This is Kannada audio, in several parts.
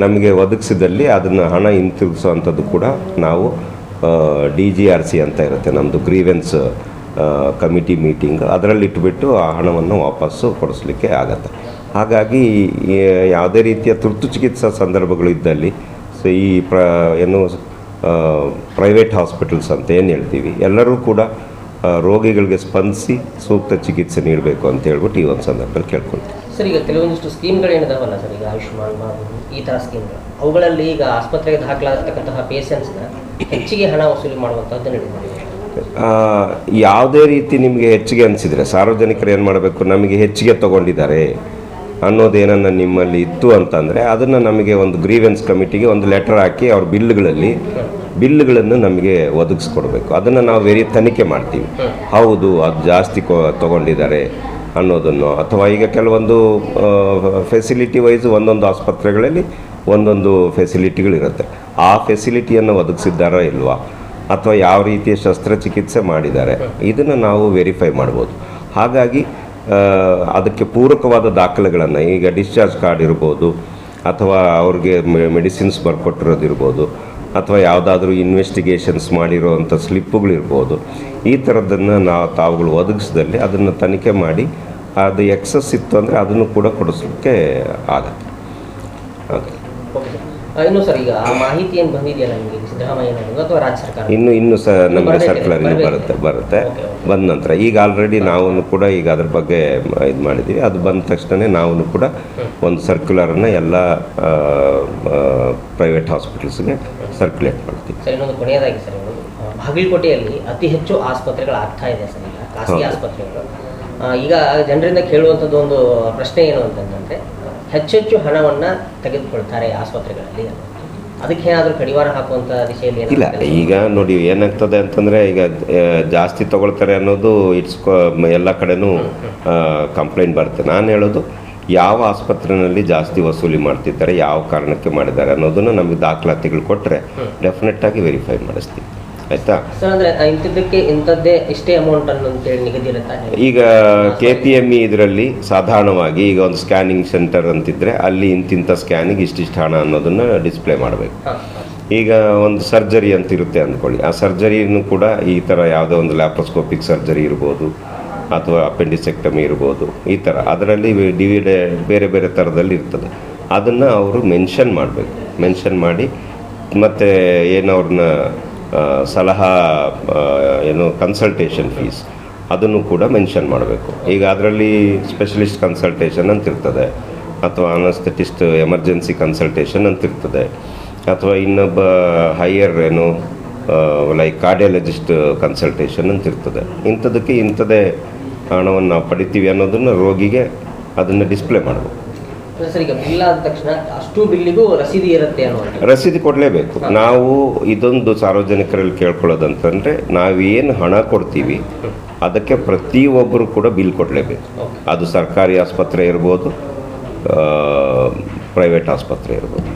ನಮಗೆ ಒದಗಿಸಿದಲ್ಲಿ ಅದನ್ನು ಹಣ ಹಿಂತಿರುಗಿಸುವಂಥದ್ದು ಕೂಡ ನಾವು ಡಿ ಜಿ ಆರ್ ಸಿ ಅಂತ ಇರುತ್ತೆ ನಮ್ಮದು ಗ್ರೀವೆನ್ಸ್ ಕಮಿಟಿ ಮೀಟಿಂಗ್. ಅದರಲ್ಲಿ ಇಟ್ಬಿಟ್ಟು ಆ ಹಣವನ್ನು ವಾಪಸ್ಸು ಕೊಡಿಸ್ಲಿಕ್ಕೆ ಆಗತ್ತೆ. ಹಾಗಾಗಿ ಯಾವುದೇ ರೀತಿಯ ತುರ್ತು ಚಿಕಿತ್ಸಾ ಸಂದರ್ಭಗಳು ಇದ್ದಲ್ಲಿ, ಸೊ ಈ ಪ್ರ, ಏನು ಪ್ರೈವೇಟ್ ಹಾಸ್ಪಿಟಲ್ಸ್ ಅಂತ ಏನು ಹೇಳ್ತೀವಿ, ಎಲ್ಲರೂ ಕೂಡ ರೋಗಿಗಳಿಗೆ ಸ್ಪಂದಿಸಿ ಸೂಕ್ತ ಚಿಕಿತ್ಸೆ ನೀಡಬೇಕು ಅಂತ ಹೇಳ್ಬಿಟ್ಟು ಈ ಒಂದು ಸಂದರ್ಭದಲ್ಲಿ ಕೇಳ್ಕೊಳ್ತೀವಿ. ಸರ್ ಈಗ ಕೆಲವೊಂದಿಷ್ಟು ಸ್ಕೀಮ್ಗಳು ಏನಿದಾವಲ್ಲ ಸರ್ ಈಗ ಆಯುಷ್ಮಾನ್ ಭಾರತ್ ಈ ಥರ ಸ್ಕೀಮ್ಗಳು. ಅವುಗಳಲ್ಲಿ ಈಗ ಆಸ್ಪತ್ರೆಗೆ ದಾಖಲಾಗಿರ್ತಕ್ಕಂತಹ ಪೇಷಂಟ್ಸ್ನ ಹೆಚ್ಚಿಗೆ ಹಣ ವಸೂಲಿ ಮಾಡುವಂಥದ್ದು ನಡೀತಿದೆ. ಆ, ಯಾವುದೇ ರೀತಿ ನಿಮಗೆ ಹೆಚ್ಚಿಗೆ ಅನಿಸಿದರೆ ಸಾರ್ವಜನಿಕರು ಏನು ಮಾಡಬೇಕು? ನಮಗೆ ಹೆಚ್ಚಿಗೆ ತಗೊಂಡಿದ್ದಾರೆ ಅನ್ನೋದೇನನ್ನು ನಿಮ್ಮಲ್ಲಿ ಇತ್ತು ಅಂತಂದರೆ ಅದನ್ನು ನಮಗೆ ಒಂದು ಗ್ರೀವೆನ್ಸ್ ಕಮಿಟಿಗೆ ಒಂದು ಲೆಟರ್ ಹಾಕಿ ಅವ್ರ ಬಿಲ್ಗಳಲ್ಲಿ ಬಿಲ್ಗಳನ್ನು ನಮಗೆ ಒದಗಿಸ್ಕೊಡ್ಬೇಕು. ಅದನ್ನು ನಾವು ವೆರಿ ತನಿಖೆ ಮಾಡ್ತೀವಿ. ಹೌದು ಅದು ಜಾಸ್ತಿ ಕೊ ತಗೊಂಡಿದ್ದಾರೆ. ಅನ್ನೋದನ್ನು. ಅಥವಾ ಈಗ ಕೆಲವೊಂದು ಫೆಸಿಲಿಟಿ ವೈಸ್ ಒಂದೊಂದು ಆಸ್ಪತ್ರೆಗಳಲ್ಲಿ ಒಂದೊಂದು ಫೆಸಿಲಿಟಿಗಳಿರುತ್ತೆ ಆ ಫೆಸಿಲಿಟಿಯನ್ನು ಒದಗಿಸಿದ್ದಾರಾ ಇಲ್ವಾ? ಅಥವಾ ಯಾವ ರೀತಿಯ ಶಸ್ತ್ರಚಿಕಿತ್ಸೆ ಮಾಡಿದ್ದಾರೆ? ಇದನ್ನು ನಾವು ವೆರಿಫೈ ಮಾಡ್ಬೋದು. ಹಾಗಾಗಿ ಅದಕ್ಕೆ ಪೂರಕವಾದ ದಾಖಲೆಗಳನ್ನು, ಈಗ ಡಿಸ್ಚಾರ್ಜ್ ಕಾರ್ಡ್ ಇರ್ಬೋದು, ಅಥವಾ ಅವ್ರಿಗೆ ಮೆಡಿಸಿನ್ಸ್ ಬರ್ಕೊಟ್ಟಿರೋದಿರ್ಬೋದು ಅಥವಾ ಯಾವುದಾದ್ರೂ ಇನ್ವೆಸ್ಟಿಗೇಷನ್ಸ್ ಮಾಡಿರೋವಂಥ ಸ್ಲಿಪ್ಪುಗಳಿರ್ಬೋದು ಈ ಥರದ್ದನ್ನು ನಾವು ತಾವುಗಳು ಒದಗಿಸಿದಲ್ಲಿ ಅದನ್ನು ತನಿಖೆ ಮಾಡಿ ಅದು ಎಕ್ಸಸ್ ಇತ್ತು ಅಂದರೆ ಅದನ್ನು ಕೂಡ ಕೊಡಿಸ್ಲಿಕ್ಕೆ ಆಗತ್ತೆ. ಓಕೆ. ಇನ್ನು ಸರ್ ಈಗ ಆ ಮಾಹಿತಿ ಏನು ಬಂದಿದೆಯಲ್ಲ ನಿಮಗೆ? ಇನ್ನು ಇನ್ನು ಸಹ ನಮಗೆ ಸರ್ಕ್ಯುಲರ್ ಇನ್ನು ಬರುತ್ತೆ ಬರುತ್ತೆ. ಬಂದ ನಂತರ ಈಗ ಆಲ್ರೆಡಿ ನಾವು ಕೂಡ ಈಗ ಅದ್ರ ಬಗ್ಗೆ ಇದು ಮಾಡಿದ್ದೀವಿ ಅದು ಬಂದ ತಕ್ಷಣ ನಾವು ಕೂಡ ಒಂದು ಸರ್ಕ್ಯುಲರನ್ನು ಎಲ್ಲ ಪ್ರೈವೇಟ್ ಹಾಸ್ಪಿಟಲ್ಸ್ಗೆ ಸರ್ಕ್ಯುಲೇಟ್ ಮಾಡ್ತೀವಿ. ಸರ್ ಇನ್ನೊಂದು ಕೊನೆಯದಾಗಿ ಸರ್ ಬಾಗಲಕೋಟೆಯಲ್ಲಿ ಅತಿ ಹೆಚ್ಚು ಆಸ್ಪತ್ರೆಗಳು ಆಗ್ತಾ ಇದೆ ಸರ್ ಈಗ ಖಾಸಗಿ ಆಸ್ಪತ್ರೆಗಳು. ಈಗ ಜನರಿಂದ ಕೇಳುವಂಥದ್ದು ಒಂದು ಪ್ರಶ್ನೆ ಏನು ಅಂತಂದರೆ ಹೆಚ್ಚೆಚ್ಚು ಹಣವನ್ನು ತೆಗೆದುಕೊಳ್ತಾರೆ ಆಸ್ಪತ್ರೆಗಳಲ್ಲಿ. ಅದಕ್ಕೆ ಏನಾದರೂ ಕಡಿವಾಣ ಹಾಕುವಂತ ದಿಶೆಯಲ್ಲಿ ಏನಾದ್ರು ಇಲ್ಲ ಈಗ ನೋಡಿ ಏನಾಗ್ತದೆ ಅಂತಂದರೆ ಈಗ ಜಾಸ್ತಿ ತಗೊಳ್ತಾರೆ ಅನ್ನೋದು ಇಟ್ಸ್ ಎಲ್ಲ ಕಡೆನೂ ಕಂಪ್ಲೇಂಟ್ ಬರುತ್ತೆ. ನಾನು ಹೇಳೋದು ಯಾವ ಆಸ್ಪತ್ರೆಯಲ್ಲಿ ಜಾಸ್ತಿ ವಸೂಲಿ ಮಾಡ್ತಿದ್ದಾರೆ ಯಾವ ಕಾರಣಕ್ಕೆ ಮಾಡಿದ್ದಾರೆ ಅನ್ನೋದನ್ನು ನಮಗೆ ದಾಖಲಾತಿಗಳು ಕೊಟ್ಟರೆ ಡೆಫಿನೆಟ್ಟಾಗಿ ವೆರಿಫೈ ಮಾಡಿಸ್ತೀವಿ. ಆಯಿತಾ? ಸರ್ ಅಂದ್ರೆ ಇಂಥದ್ದಕ್ಕೆ ಇಂಥದ್ದೇ ಇಷ್ಟೇ ಅಮೌಂಟ್ ಅಂತೇಳಿ ನಿಗದಿ ಇರುತ್ತಾ ಈಗ ಕೆ ಪಿ ಎಂ ಇ ಇದರಲ್ಲಿ ಸಾಧಾರಣವಾಗಿ ಈಗ ಒಂದು ಸ್ಕ್ಯಾನಿಂಗ್ ಸೆಂಟರ್ ಅಂತಿದ್ರೆ ಅಲ್ಲಿ ಇಂತಿಂಥ ಸ್ಕ್ಯಾನಿಗೆ ಇಷ್ಟಿಷ್ಟು ಹಣ ಅನ್ನೋದನ್ನು ಡಿಸ್ಪ್ಲೇ ಮಾಡಬೇಕು. ಈಗ ಒಂದು ಸರ್ಜರಿ ಅಂತ ಇರುತ್ತೆ ಅಂದ್ಕೊಳ್ಳಿ. ಆ ಸರ್ಜರಿನೂ ಕೂಡ ಈ ಥರ ಯಾವುದೋ ಒಂದು ಲ್ಯಾಪ್ರೋಸ್ಕೋಪಿಕ್ ಸರ್ಜರಿ ಇರ್ಬೋದು ಅಥವಾ ಅಪೆಂಡಿಸೆಕ್ಟಮಿ ಇರ್ಬೋದು ಈ ಥರ ಅದರಲ್ಲಿ ಡಿವಿಡೆ ಬೇರೆ ಬೇರೆ ಥರದಲ್ಲಿ ಇರ್ತದೆ. ಅದನ್ನು ಅವರು ಮೆನ್ಷನ್ ಮಾಡಬೇಕು. ಮೆನ್ಷನ್ ಮಾಡಿ ಮತ್ತು ಏನವ್ರನ್ನ ಸಲಹಾ ಏನು ಕನ್ಸಲ್ಟೇಷನ್ ಫೀಸ್ ಅದನ್ನು ಕೂಡ ಮೆನ್ಷನ್ ಮಾಡಬೇಕು. ಈಗ ಅದರಲ್ಲಿ ಸ್ಪೆಷಲಿಸ್ಟ್ ಕನ್ಸಲ್ಟೇಷನ್ ಅಂತ ಇರ್ತದೆ, ಅಥವಾ ಅನಸ್ಥೆಟಿಸ್ಟ್ ಎಮರ್ಜೆನ್ಸಿ ಕನ್ಸಲ್ಟೇಷನ್ ಅಂತಿರ್ತದೆ ಅಥವಾ ಇನ್ನೊಬ್ಬ ಹೈಯರ್ ಏನು ಲೈಕ್ ಕಾರ್ಡಿಯಾಲಜಿಸ್ಟ್ ಕನ್ಸಲ್ಟೇಷನ್ ಅಂತ ಇರ್ತದೆ. ಇಂಥದಕ್ಕೆ ಇಂಥದೇ ಹಣವನ್ನು ನಾವು ಪಡಿತೀವಿ ಅನ್ನೋದನ್ನು ರೋಗಿಗೆ ಅದನ್ನು ಡಿಸ್ಪ್ಲೇ ಮಾಡಬೇಕು. ಸರ್ ಈಗ ಬಿಲ್ ಆದ ತಕ್ಷಣ ಅಷ್ಟು ಬಿಲ್ಲಿಗೂ ರಸೀದಿ ಇರುತ್ತೆ ಅನ್ನುವಂಥದ್ದು ರಸೀದಿ ಕೊಡಲೇಬೇಕು. ನಾವು ಇದೊಂದು ಸಾರ್ವಜನಿಕರಲ್ಲಿ ಕೇಳ್ಕೊಳ್ಳೋದಂತಂದರೆ ನಾವೇನು ಹಣ ಕೊಡ್ತೀವಿ ಅದಕ್ಕೆ ಪ್ರತಿಯೊಬ್ಬರು ಕೂಡ ಬಿಲ್ ಕೊಡಲೇಬೇಕು. ಅದು ಸರ್ಕಾರಿ ಆಸ್ಪತ್ರೆ ಇರ್ಬೋದು ಪ್ರೈವೇಟ್ ಆಸ್ಪತ್ರೆ ಇರ್ಬೋದು.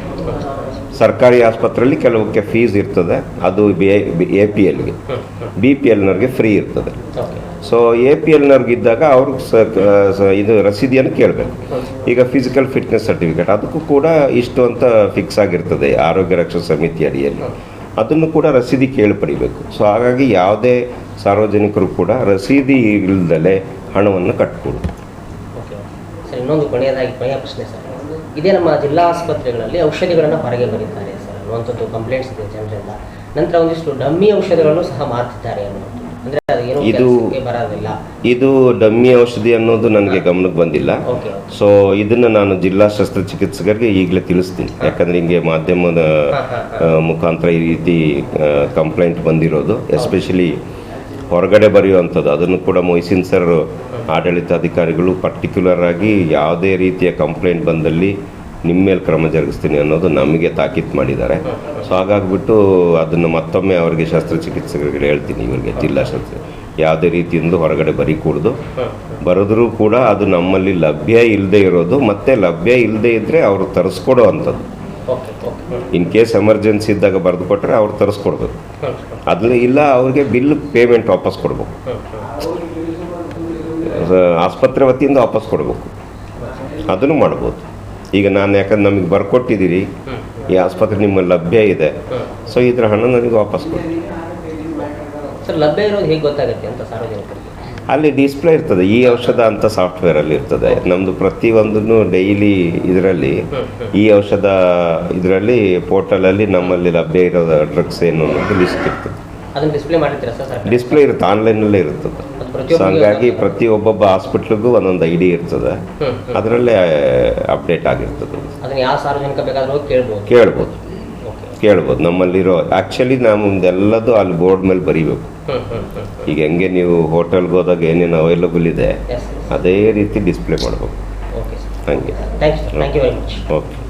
ಸರ್ಕಾರಿ ಆಸ್ಪತ್ರೆಯಲ್ಲಿ ಕೆಲವಕ್ಕೆ ಫೀಸ್ ಇರ್ತದೆ ಅದು ಎ ಪಿ ಎಲ್ಗೆ ಬಿ ಪಿ ಎಲ್ನವ್ರಿಗೆ ಫ್ರೀ ಇರ್ತದೆ. ಸೊ ಎ ಪಿ ಎಲ್ನವ್ರಿಗೆ ಇದ್ದಾಗ ಅವ್ರಿಗೆ ಸ ಇದು ರಸೀದಿಯನ್ನು ಕೇಳಬೇಕು. ಈಗ ಫಿಸಿಕಲ್ ಫಿಟ್ನೆಸ್ ಸರ್ಟಿಫಿಕೇಟ್ ಅದಕ್ಕೂ ಕೂಡ ಇಷ್ಟು ಅಂತ ಫಿಕ್ಸ್ ಆಗಿರ್ತದೆ ಆರೋಗ್ಯ ರಕ್ಷಾ ಸಮಿತಿ ಅಡಿಯಲ್ಲಿ. ಅದನ್ನು ಕೂಡ ರಸೀದಿ ಕೇಳಿ ಪಡಿಬೇಕು. ಸೊ ಹಾಗಾಗಿ ಯಾವುದೇ ಸಾರ್ವಜನಿಕರು ಕೂಡ ರಸೀದಿ ಇಲ್ಲದೆ ಹಣವನ್ನು ಕಟ್ಬೋದು. ಸರ್, ಇನ್ನೊಂದು ಕೊನೆಯದಾಗಿ ಕೊನೆಯ ಪ್ರಶ್ನೆ, ಸರ್. ಇದೇ ನಮ್ಮ ಜಿಲ್ಲಾ ಆಸ್ಪತ್ರೆಗಳಲ್ಲಿ ಔಷಧಿಗಳನ್ನು ಹೊರಗೆ ಬರೀತಾರೆ, ಸರ್ ಅನ್ನುವಂಥದ್ದು ಕಂಪ್ಲೇಂಟ್ಸ್ ಇದೆ ಜನರಿಂದ. ನಂತರ ಒಂದಿಷ್ಟು ಡಮ್ಮಿ ಔಷಧಿಗಳನ್ನು ಸಹ ಮಾರ್ತಿದ್ದಾರೆ ಅನ್ನುವಂಥದ್ದು. ಇದು- ಇದು ಡಮ್ಮಿ ಔಷಧಿ ಅನ್ನೋದು ನನಗೆ ಗಮನಕ್ಕೆ ಬಂದಿಲ್ಲ. ಸೊ ಇದನ್ನ ನಾನು ಜಿಲ್ಲಾ ಶಸ್ತ್ರಚಿಕಿತ್ಸಕರಿಗೆ ಈಗಲೇ ತಿಳಿಸ್ತೀನಿ. ಯಾಕಂದ್ರೆ ಹಿಂಗೆ ಮಾಧ್ಯಮದ ಮುಖಾಂತರ ಈ ರೀತಿ ಕಂಪ್ಲೇಂಟ್ ಬಂದಿರೋದು. ಎಸ್ಪೆಷಲಿ ಹೊರಗಡೆ ಬರೆಯುವಂಥದ್ದು. ಅದನ್ನು ಕೂಡ ಮೊಯ್ಸಿನ್ ಸರ್ ಆಡಳಿತಾಧಿಕಾರಿಗಳು ಪರ್ಟಿಕ್ಯುಲರ್ ಆಗಿ ಯಾವುದೇ ರೀತಿಯ ಕಂಪ್ಲೇಂಟ್ ಬಂದಲ್ಲಿ ನಿಮ್ಮ ಮೇಲೆ ಕ್ರಮ ಜರುಗಿಸ್ತೀನಿ ಅನ್ನೋದು ನಮಗೆ ತಾಕೀತು ಮಾಡಿದ್ದಾರೆ. ಸೊ ಹಾಗಾಗ್ಬಿಟ್ಟು ಅದನ್ನು ಮತ್ತೊಮ್ಮೆ ಅವರಿಗೆ ಶಸ್ತ್ರಚಿಕಿತ್ಸಕರಿಗೆ ಹೇಳ್ತೀನಿ ಇವರಿಗೆ ಜಿಲ್ಲಾ ಶಸ್ತ್ರ ಯಾವುದೇ ರೀತಿಯಿಂದ ಹೊರಗಡೆ ಬರೀಕೂಡ್ದು. ಬರೆದ್ರೂ ಕೂಡ ಅದು ನಮ್ಮಲ್ಲಿ ಲಭ್ಯ ಇಲ್ಲದೆ ಇರೋದು ಮತ್ತೆ ಲಭ್ಯ ಇಲ್ಲದೆ ಇದ್ದರೆ ಅವರು ತರಿಸ್ಕೊಡೋ ಅಂಥದ್ದು. ಇನ್ ಕೇಸ್ ಎಮರ್ಜೆನ್ಸಿ ಇದ್ದಾಗ ಬರೆದು ಕೊಟ್ಟರೆ ಅವ್ರು ತರಿಸ್ಕೊಡ್ಬೇಕು. ಅದನ್ನ ಇಲ್ಲ ಅವ್ರಿಗೆ ಬಿಲ್ ಪೇಮೆಂಟ್ ವಾಪಸ್ ಕೊಡ್ಬೇಕು. ಆಸ್ಪತ್ರೆ ವತಿಯಿಂದ ವಾಪಸ್ ಕೊಡಬೇಕು. ಅದನ್ನು ಮಾಡ್ಬೋದು. ಈಗ ನಾನು ಯಾಕಂದ್ರೆ ನಮಗೆ ಬರ್ಕೊಟ್ಟಿದ್ದೀರಿ ಈ ಆಸ್ಪತ್ರೆ ನಿಮ್ಮ ಲಭ್ಯ ಇದೆ. ಸೊ ಇದ್ರ ಹಣ ನನಗೆ ವಾಪಸ್ ಕೊಡಿ. ಸರ್ ಲಭ್ಯ ಇರೋದು ಹೇಗೆ ಗೊತ್ತಾಗುತ್ತೆ ಅಂತ ಸಾರ್ವಜನಿಕರಿಗೆ? ಅಲ್ಲಿ ಡಿಸ್ಪ್ಲೇ ಇರ್ತದೆ ಈ ಔಷಧ ಅಂತ ಸಾಫ್ಟ್ವೇರಲ್ಲಿ ಇರ್ತದೆ. ನಮ್ಮದು ಪ್ರತಿಯೊಂದನ್ನು ಡೈಲಿ ಇದರಲ್ಲಿ. ಈ ಔಷಧ ಇದರಲ್ಲಿ ಪೋರ್ಟಲಲ್ಲಿ ನಮ್ಮಲ್ಲಿ ಲಭ್ಯ ಇರೋ ಡ್ರಗ್ಸ್ ಏನು ಅನ್ನೋದು ಲಿಸ್ಟ್ ಇರ್ತದೆ. ಡಿಸ್ಪ್ಲೇ ಮಾಡಿರ್ತೀರಾ ಇರುತ್ತೆ ಆನ್ಲೈನಲ್ಲೇ ಇರ್ತದೆ ಸೊ ಹಂಗಾಗಿ ಪ್ರತಿ ಒಬ್ಬೊಬ್ಬ ಹಾಸ್ಪಿಟ್ಲಿಗೂ ಒಂದೊಂದು ಐ ಡಿ ಇರ್ತದೆ ಅದರಲ್ಲೇ ಅಪ್ಡೇಟ್ ಆಗಿರ್ತದೆ. ಅದನ್ನ ಯಾವ ಸಾರ್ವಜನಿಕ ಬೇಕಾದ್ರೂ ಹೋಗಿ ಕೇಳ್ಬೋದು. ಕೇಳ್ಬೋದು. ನಮ್ಮಲ್ಲಿರೋ ಆ್ಯಕ್ಚುಲಿ ನಮ್ಮದೆಲ್ಲದು ಅಲ್ಲಿ ಬೋರ್ಡ್ ಮೇಲೆ ಬರೀಬೇಕು. ಈಗ ಹೆಂಗೆ ನೀವು ಹೋಟೆಲ್ಗೆ ಹೋದಾಗ ಏನೇನು ಅವೈಲಬಲ್ ಇದೆ ಅದೇ ರೀತಿ ಡಿಸ್ಪ್ಲೇ ಮಾಡಬೇಕು ಹಂಗೆ. ಓಕೆ